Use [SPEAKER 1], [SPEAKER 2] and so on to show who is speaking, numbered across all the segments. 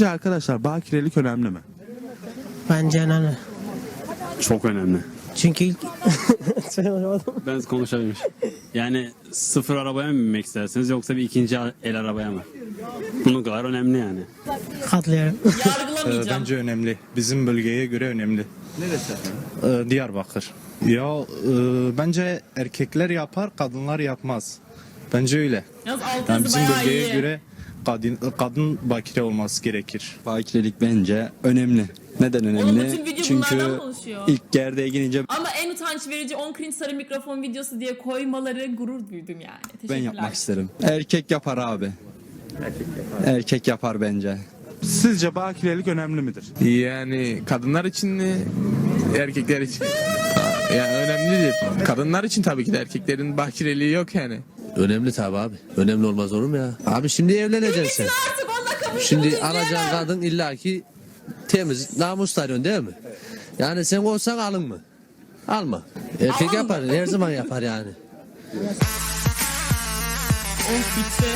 [SPEAKER 1] Sizce arkadaşlar bakirelik önemli mi?
[SPEAKER 2] Bence önemli.
[SPEAKER 3] Çok önemli.
[SPEAKER 2] Çünkü ilk...
[SPEAKER 3] Ben konuşabilmiş. Yani sıfır arabaya mı binmek istersiniz yoksa bir ikinci el arabaya mı? Bunun kadar önemli yani.
[SPEAKER 2] Katlıyorum.
[SPEAKER 4] Yargılamayacağım.
[SPEAKER 5] Bence önemli. Bizim bölgeye göre önemli.
[SPEAKER 1] Neresi?
[SPEAKER 5] Ee, Diyarbakır. Ya e, bence erkekler yapar, kadınlar yapmaz. Bence öyle.
[SPEAKER 4] Yalnız
[SPEAKER 5] Yani bizim
[SPEAKER 4] bayağı
[SPEAKER 5] bölgeye
[SPEAKER 4] iyi.
[SPEAKER 5] göre kadın, kadın bakire olması gerekir.
[SPEAKER 6] Bakirelik bence önemli. Neden önemli?
[SPEAKER 4] Oğlum bütün video
[SPEAKER 6] Çünkü
[SPEAKER 4] konuşuyor.
[SPEAKER 6] ilk gerdeğe girince
[SPEAKER 4] Ama en utanç verici 10 cringe sarı mikrofon videosu diye koymaları gurur duydum yani.
[SPEAKER 6] ben
[SPEAKER 4] Teşekkürler.
[SPEAKER 6] yapmak isterim. Erkek yapar abi. Erkek yapar bence.
[SPEAKER 1] Sizce bakirelik önemli midir?
[SPEAKER 7] Yani kadınlar için mi, erkekler için? Yani önemlidir. Kadınlar için tabii ki de erkeklerin bakireliği yok yani.
[SPEAKER 8] Önemli tabi abi. Önemli olmaz olur mu ya? Abi şimdi evleneceksin.
[SPEAKER 4] Artık onunla kavuşturun
[SPEAKER 8] Şimdi alacağın kadın illaki temiz, namus arıyorsun değil mi? Yani sen olsan alın mı? Alma. Erkek yapar, her zaman yapar yani.
[SPEAKER 4] Of bitti.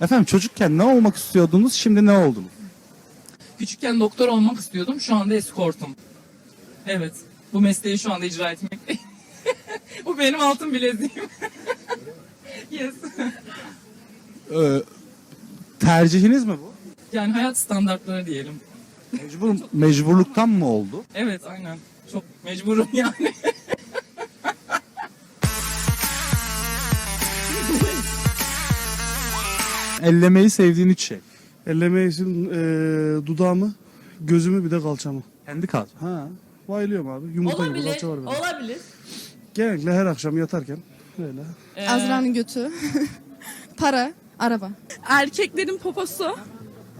[SPEAKER 1] Efendim çocukken ne olmak istiyordunuz şimdi ne oldunuz?
[SPEAKER 9] Küçükken doktor olmak istiyordum. Şu anda eskortum. Evet. Bu mesleği şu anda icra etmekteyim. Bu benim altın bileziğim. yes.
[SPEAKER 1] Ee, tercihiniz mi bu?
[SPEAKER 9] Yani hayat standartları diyelim.
[SPEAKER 1] Mecbur, mecburluktan mı oldu?
[SPEAKER 9] Evet aynen. Çok mecburum yani.
[SPEAKER 1] Ellemeyi sevdiğin üç şey.
[SPEAKER 10] Elleme için eee, dudağımı, gözümü bir de kalçamı.
[SPEAKER 1] Kendi kal.
[SPEAKER 10] Ha, bayılıyorum abi. Yumurta gibi
[SPEAKER 4] Olabilir.
[SPEAKER 10] kalça var benim.
[SPEAKER 4] Olabilir.
[SPEAKER 10] Genellikle her akşam yatarken öyle.
[SPEAKER 4] Ee,
[SPEAKER 11] Azra'nın götü. Para, araba. Erkeklerin poposu.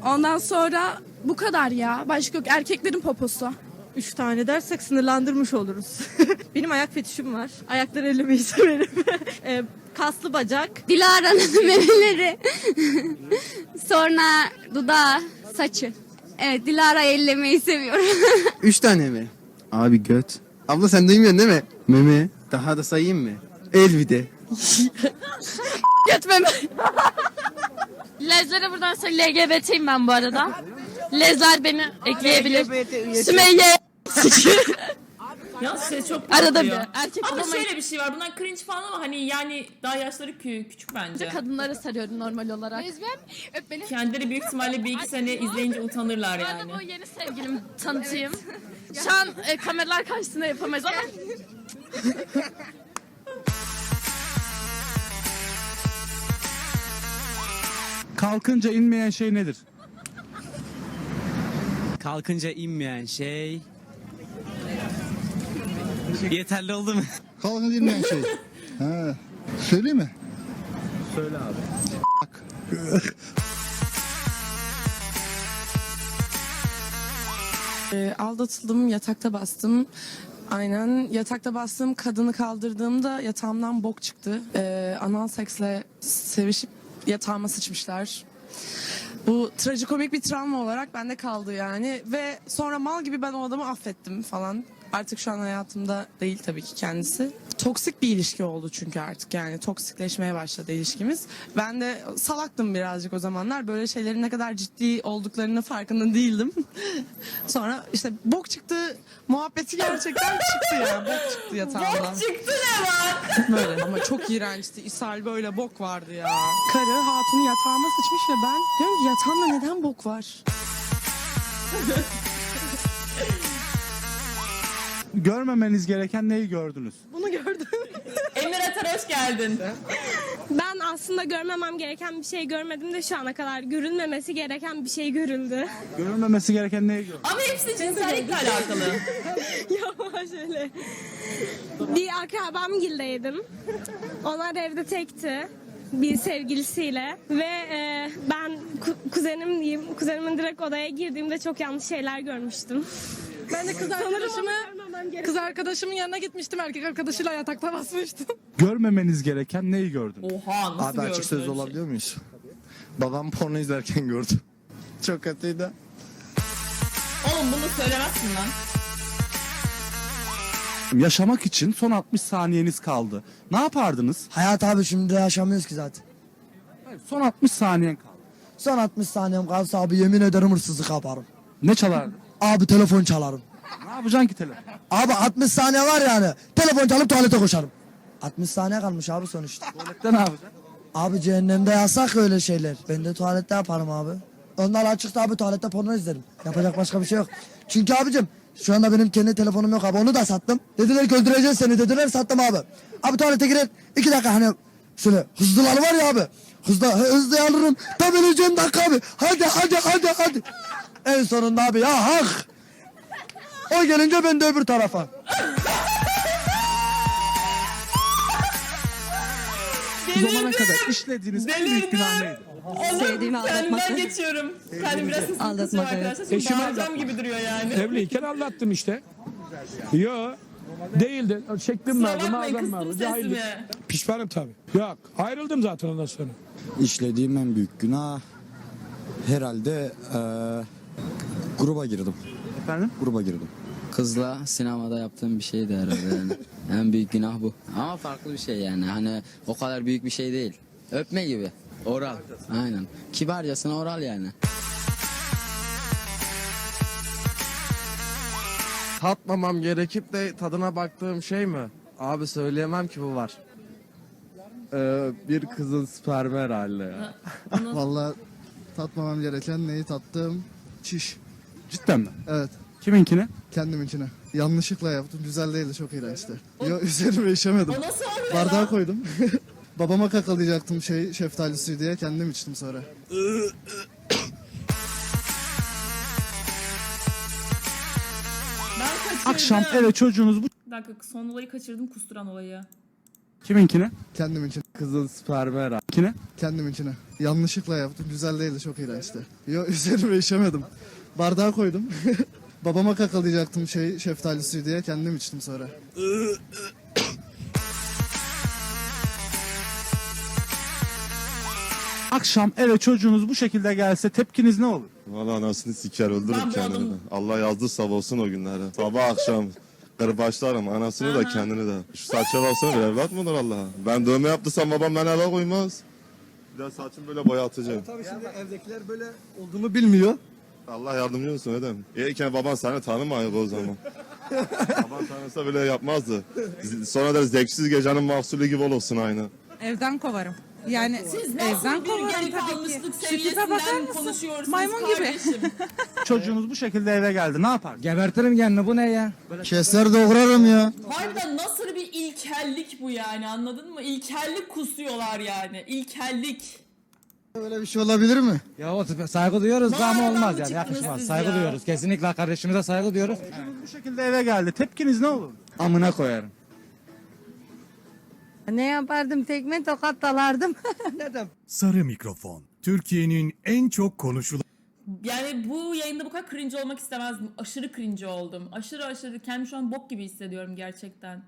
[SPEAKER 11] Ondan sonra bu kadar ya. Başka yok. Erkeklerin poposu.
[SPEAKER 12] Üç tane dersek sınırlandırmış oluruz. Benim ayak fetişim var. Ayakları ellemeyi severim. Ee, kaslı bacak.
[SPEAKER 11] Dilara'nın memeleri. sonra dudağı, saçı. Evet Dilara ellemeyi seviyorum.
[SPEAKER 6] Üç tane mi? Abi göt. Abla sen duymuyorsun değil mi? Meme. Daha da sayayım mı? El bir de.
[SPEAKER 11] Götmeme. Lezlere buradan söyle LGBT'yim ben bu arada. Lezler beni ekleyebilir. Sümeyye.
[SPEAKER 4] Ya ses çok
[SPEAKER 11] Arada bir. Erkek
[SPEAKER 4] Ama
[SPEAKER 11] olamayız.
[SPEAKER 4] şöyle bir şey var. Bunlar cringe falan ama hani yani daha yaşları kü- küçük bence.
[SPEAKER 11] Kadınları sarıyorum normal olarak. Öp
[SPEAKER 4] Kendileri büyük ihtimalle bir iki sene izleyince utanırlar
[SPEAKER 11] Ben
[SPEAKER 4] yani.
[SPEAKER 11] de bu yeni sevgilimi tanıtayım. Şu an e, kameralar karşısında yapamayız ama
[SPEAKER 1] Kalkınca inmeyen şey nedir?
[SPEAKER 2] Kalkınca inmeyen şey... Yeterli oldu mu?
[SPEAKER 10] Kalkın dinleyen şey. Ha, söyleyeyim mi?
[SPEAKER 12] Ee, aldatıldım, yatakta bastım. Aynen yatakta bastığım kadını kaldırdığımda yatağımdan bok çıktı. Ee, anal seksle sevişip yatağıma sıçmışlar. Bu trajikomik bir travma olarak bende kaldı yani. Ve sonra mal gibi ben o adamı affettim falan. Artık şu an hayatımda değil tabii ki kendisi. Toksik bir ilişki oldu çünkü artık yani toksikleşmeye başladı ilişkimiz. Ben de salaktım birazcık o zamanlar. Böyle şeylerin ne kadar ciddi olduklarını farkında değildim. Sonra işte bok çıktı muhabbeti gerçekten çıktı ya. Bok çıktı yatağımdan.
[SPEAKER 4] Çıktı ne var?
[SPEAKER 12] Böyle ama çok iğrençti. İshal böyle bok vardı ya. Karı hatunu yatağıma sıçmış ve ben diyorum ki yatağımda neden bok var?
[SPEAKER 1] Görmemeniz gereken neyi gördünüz?
[SPEAKER 12] Bunu gördüm.
[SPEAKER 4] Emir Atar hoş geldin.
[SPEAKER 11] ben aslında görmemem gereken bir şey görmedim de şu ana kadar görülmemesi gereken bir şey görüldü.
[SPEAKER 1] Görülmemesi gereken neyi gördünüz?
[SPEAKER 4] Ama hepsi cinsellikle alakalı.
[SPEAKER 11] Yavaş öyle. Bir akrabam gildeydim. Onlar evde tekti. Bir sevgilisiyle ve e, ben ku- kuzenim diyeyim kuzenimin direkt odaya girdiğimde çok yanlış şeyler görmüştüm.
[SPEAKER 12] Ben de kız arkadaşımı kız arkadaşımın yanına gitmiştim. Erkek arkadaşıyla yatakta basmıştım.
[SPEAKER 1] Görmemeniz gereken neyi gördünüz?
[SPEAKER 4] Oha nasıl
[SPEAKER 6] Abi
[SPEAKER 4] gördün
[SPEAKER 6] açık söz
[SPEAKER 4] bir şey?
[SPEAKER 6] olabiliyor muyuz? Babam porno izlerken gördüm. Çok kötüydü.
[SPEAKER 4] Oğlum bunu söylemezsin lan.
[SPEAKER 1] Yaşamak için son 60 saniyeniz kaldı. Ne yapardınız?
[SPEAKER 2] Hayat abi şimdi yaşamıyoruz ki zaten.
[SPEAKER 1] Hayır, son 60 saniyen kaldı.
[SPEAKER 13] Son 60 saniyem kalsa abi yemin ederim hırsızlık yaparım.
[SPEAKER 1] Ne çalardın?
[SPEAKER 13] Abi telefon çalarım.
[SPEAKER 1] Ne yapacaksın ki telefon?
[SPEAKER 13] Abi 60 saniye var yani. Telefon çalıp tuvalete koşarım. 60 saniye kalmış abi sonuçta.
[SPEAKER 1] Tuvalette ne yapacaksın?
[SPEAKER 13] Abi cehennemde yasak öyle şeyler. Ben de tuvalette yaparım abi. Onlar açıkta abi tuvalette porno izlerim. Yapacak başka bir şey yok. Çünkü abicim şu anda benim kendi telefonum yok abi. Onu da sattım. Dediler ki öldüreceğiz seni dediler sattım abi. Abi tuvalete girer. iki dakika hani şöyle hızlılar var ya abi. Hızlı, hızlı alırım. Tam öleceğim dakika abi. Hadi hadi hadi hadi. En sonunda abi ya hak. O gelince ben de öbür tarafa.
[SPEAKER 1] Bu zamana kadar işlediğiniz en büyük günah neydi?
[SPEAKER 4] Sevdiğimi Kendimden geçiyorum. Kendim biraz hızlı kızıyorum arkadaşlar. Şimdi
[SPEAKER 10] Eşimi
[SPEAKER 4] bağıracağım gibi duruyor yani.
[SPEAKER 10] Evliyken aldattım işte. Yo. Değildi. Çektim
[SPEAKER 4] Kusura
[SPEAKER 10] vardı,
[SPEAKER 4] bakmayın
[SPEAKER 10] mağazam vardı.
[SPEAKER 4] kıstım
[SPEAKER 10] Cahillik.
[SPEAKER 4] sesimi.
[SPEAKER 10] Pişmanım tabii. Yok. Ayrıldım zaten ondan sonra.
[SPEAKER 5] İşlediğim en büyük günah herhalde gruba girdim.
[SPEAKER 1] Efendim?
[SPEAKER 5] Gruba girdim.
[SPEAKER 2] Kızla sinemada yaptığım bir şeydi herhalde yani. en büyük günah bu. Ama farklı bir şey yani. Hani o kadar büyük bir şey değil. Öpme gibi. Oral. Aynen. Kibarcasına oral yani.
[SPEAKER 8] Tatmamam gerekip de tadına baktığım şey mi? Abi söyleyemem ki bu var. Ee, bir kızın spermi herhalde ya.
[SPEAKER 6] Vallahi tatmamam gereken neyi tattım? Çiş.
[SPEAKER 1] Cidden mi?
[SPEAKER 6] Evet.
[SPEAKER 1] Kiminkini?
[SPEAKER 6] Kendiminkine. Yanlışlıkla yaptım. Güzel değildi. Çok iğrençti. Yo, üzerime işemedim.
[SPEAKER 4] O nasıl oluyor
[SPEAKER 6] Bardağa koydum. Babama kakalayacaktım şey şeftali suyu diye kendim içtim sonra.
[SPEAKER 4] Ben kaçırdım.
[SPEAKER 1] Akşam eve çocuğunuz bu
[SPEAKER 4] Bir dakika son olayı kaçırdım kusturan olayı.
[SPEAKER 1] kiminkini?
[SPEAKER 6] Kendiminkine.
[SPEAKER 8] Kızın spermi herhalde.
[SPEAKER 1] Kine?
[SPEAKER 6] Kendiminkine. Yanlışlıkla yaptım. Güzel değildi. Çok iğrençti. Yo, üzerime işemedim. Bardağa koydum. Babama kakalayacaktım şey şeftali suyu diye kendim içtim sonra.
[SPEAKER 1] Akşam eve çocuğunuz bu şekilde gelse tepkiniz ne olur?
[SPEAKER 14] Valla anasını siker
[SPEAKER 4] Ben
[SPEAKER 14] öldürür
[SPEAKER 4] bu
[SPEAKER 14] kendini de. Allah yazdı sabah olsun o günlere. Sabah akşam kırbaçlarım anasını da kendini de. Şu saça baksana bir evlat mıdır Allah'a? Ben dövme yaptırsam babam beni eve koymaz. Bir de saçımı böyle boyatacağım.
[SPEAKER 6] Tabii şimdi evdekiler böyle olduğumu bilmiyor.
[SPEAKER 14] Allah yardımcı olsun Edem. İyiyken baban seni tanımıyor o zaman. baban tanısa bile yapmazdı. Sonra da zevksiz gecenin mahsulü gibi olursun aynı.
[SPEAKER 12] Evden kovarım. Yani
[SPEAKER 4] Siz nasıl bir geri kalmışlık seviyesinden konuşuyorsunuz kardeşim?
[SPEAKER 1] Çocuğunuz bu şekilde eve geldi ne yapar?
[SPEAKER 13] Gebertirim kendini bu ne ya?
[SPEAKER 6] Keser doğrarım ya.
[SPEAKER 4] Harbiden nasıl bir ilkellik bu yani anladın mı? İlkellik kusuyorlar yani. İlkellik.
[SPEAKER 6] Böyle bir şey olabilir mi?
[SPEAKER 13] Ya o saygı duyuyoruz
[SPEAKER 4] da ama olmaz yani, yakışmaz. Saygı duyuyoruz.
[SPEAKER 13] Kesinlikle kardeşimize saygı duyuyoruz.
[SPEAKER 1] Bu şekilde eve geldi tepkiniz ne olur?
[SPEAKER 13] Amına koyarım.
[SPEAKER 11] Ne yapardım tekme tokat dalardım.
[SPEAKER 10] Sarı mikrofon. Türkiye'nin en çok konuşulan
[SPEAKER 4] Yani bu yayında bu kadar cringe olmak istemezdim. Aşırı cringe oldum. Aşırı aşırı kendimi şu an bok gibi hissediyorum gerçekten.